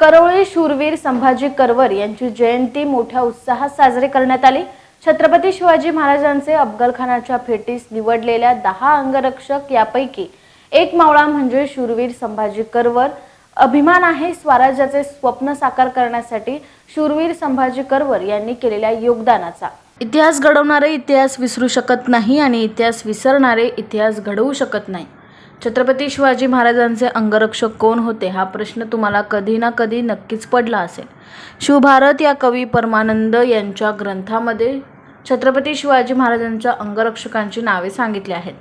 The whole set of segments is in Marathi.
करोळी शूरवीर संभाजी करवर यांची जयंती मोठ्या उत्साहात साजरी करण्यात आली. छत्रपती शिवाजी महाराजांचे अफगलखानाच्या भेटीस निवडलेल्या दहा अंगरक्षक यापैकी एक मावळा म्हणजे शूरवीर संभाजी करवर. अभिमान आहे स्वराज्याचे स्वप्न साकार करण्यासाठी शूरवीर संभाजी करवर यांनी केलेल्या योगदानाचा. इतिहास घडवणारे इतिहास विसरू शकत नाही आणि इतिहास विसरणारे इतिहास घडवू शकत नाही. छत्रपती शिवाजी महाराजांचे अंगरक्षक कोण होते हा प्रश्न तुम्हाला कधी ना कधी नक्कीच पडला असेल. शिवभारत या कवी परमानंद यांच्या ग्रंथामध्ये छत्रपती शिवाजी महाराजांच्या अंगरक्षकांची नावे सांगितली आहेत.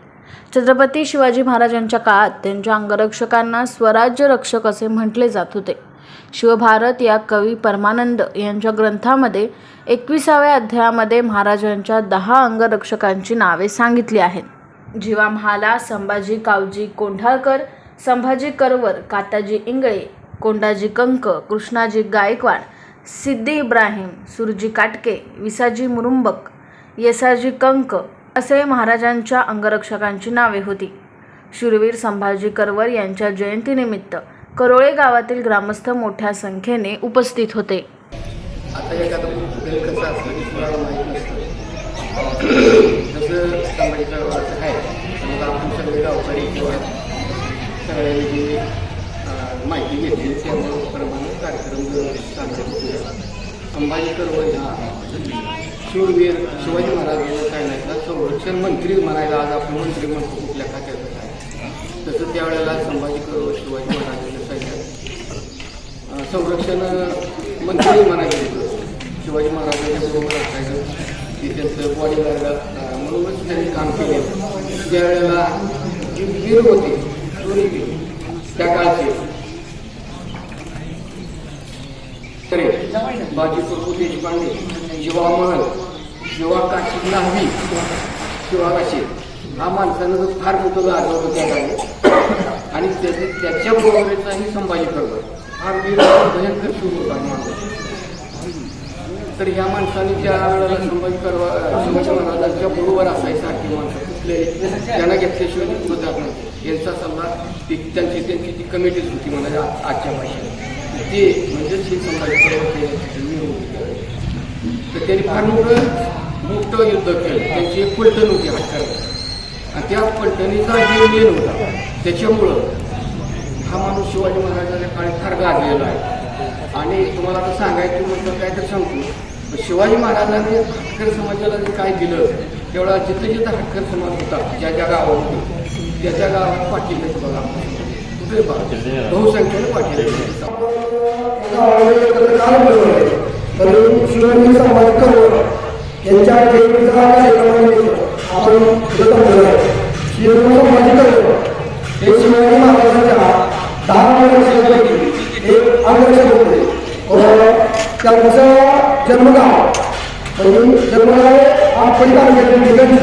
छत्रपती शिवाजी महाराजांच्या काळात त्यांच्या अंगरक्षकांना स्वराज्य रक्षक असे म्हटले जात होते. शिवभारत या कवी परमानंद यांच्या ग्रंथामध्ये एकविसाव्या अध्यायामध्ये महाराजांच्या दहा अंगरक्षकांची नावे सांगितली आहेत. जीवा म्हाला संभाजी कावजी कोंढाळकर संभाजी करवर काताजी इंगळे कोंडाजी कंक कृष्णाजी गायकवाड सिद्धी इब्राहिम सुरजी काटके विसाजी मुरुंबक येसाजी कंक असे महाराजांच्या अंगरक्षकांची नावे होती. शूरवीर संभाजी करवर यांच्या जयंतीनिमित्त करोळे गावातील ग्रामस्थ मोठ्या संख्येने उपस्थित होते. आता एखादं कसं असतं जसं आहे सगळे गावकरी किंवा सगळ्यांनी माहिती घेतली त्याप्रमाणे कार्यक्रम साजरे होतो संभाजी करवळ हा शूरवीर शिवाजी महाराजांना सांगण्याचा संरक्षण मंत्री म्हणायला आज आपण मंत्री म्हणतो कुठल्या खात्याचं काय तसं त्यावेळेला संभाजी करवळ शिवाजी महाराजांना सांगितलं संरक्षण मंत्री म्हणायचे शिवाजी महाराजांच्या बरोबर असायचं. की त्यांचं बॉडीगार्ड म्हणूनच त्यांनी काम केले. त्यावेळेला जी वीर होते शूरवीर त्या काळचे. तरे बाजी प्रभू देशपांडे शिवा महल शिवा काशी लाहवी शिवा काशी. हा माणसानं जो फार मोठं गाजवलं होतं त्या काळी. आणि त्याचे त्याच्या बरोबरीचाही संभाजी करतो हा वीर भयंकर सुरू होता माणूस. तर ह्या माणसाने ज्या वेळेला संभाजी करवा शिवाजी महाराजांच्या बरोबर असायसारखी माणसं कुठले त्यांना घेतल्याशिवाय निघून नाही यांचा सल्ला ती त्यांची त्यांची ती कमिटीच होती म्हणा आजच्या भाषेत. ते म्हणजे श्री संभाजी करवा तर त्यांनी फार मोठं मोठं युद्ध केलं. त्यांची एक पलटण होती हातकरला आणि त्या पलटणीचा जीव मेन होता त्याच्यामुळं हा माणूस शिवाजी महाराजांच्या काळी फार गाजलेला आहे. आणि तुम्हाला आता सांगायचं म्हटलं काय तर सांगतो. शिवाजी महाराजांनी हटकर समाजाला जे काय दिलं तेवढा जिथं जिथं हटकर समाज होता ज्या ज्या गावात होते त्या त्या गावात पाटील बघा. कुठे बहुसंख्येने पाटील शिवाजी समाज करोड यांच्या आपण जमलेलो आहे हे शिवाजी महाराजांच्या दहा वर्षापैकी एक अंगरक्षक होते. त्यांचं जन्मगाव. म्हणून जन्मगाव आपण तालुक्यातील निगडी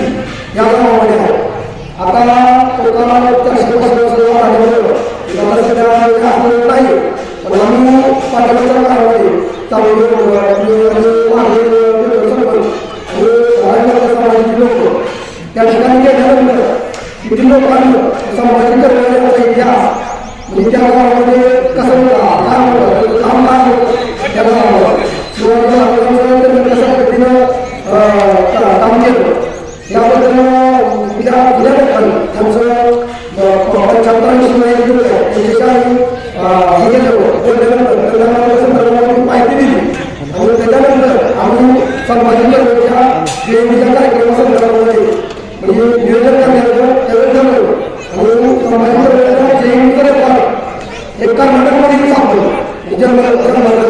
या गावामध्ये आहे. आता लोकांना नाही. पण आम्ही पाठवण्याच्या काळामध्ये लोक त्या ठिकाणी गेल्यानंतर किती लोक आलं इतिहास म्हणजे त्या गावामध्ये कसं होता? काय होतं काम काय होतं त्या गावावर शिवाजी महाराजांचं त्यांनी कशा पद्धतीनं अं, का- काम केलं याबद्दल उद्या उद्या लोकांनी त्यांचं पंच्याहत्तर शिवाजी हे केलं बोलल्यानंतर त्यांना संदर्भामध्ये माहिती दिली. आणि त्याच्यानंतर आम्ही संभाजी करण्याच्या जयंतीच्या कार्यक्रमासंदर्भामध्ये म्हणजे नियोजन करण्याचं त्यावेळेस ठरवलं आणि एक कर्नाटकमध्ये सांगतो जन्म कर्नाटक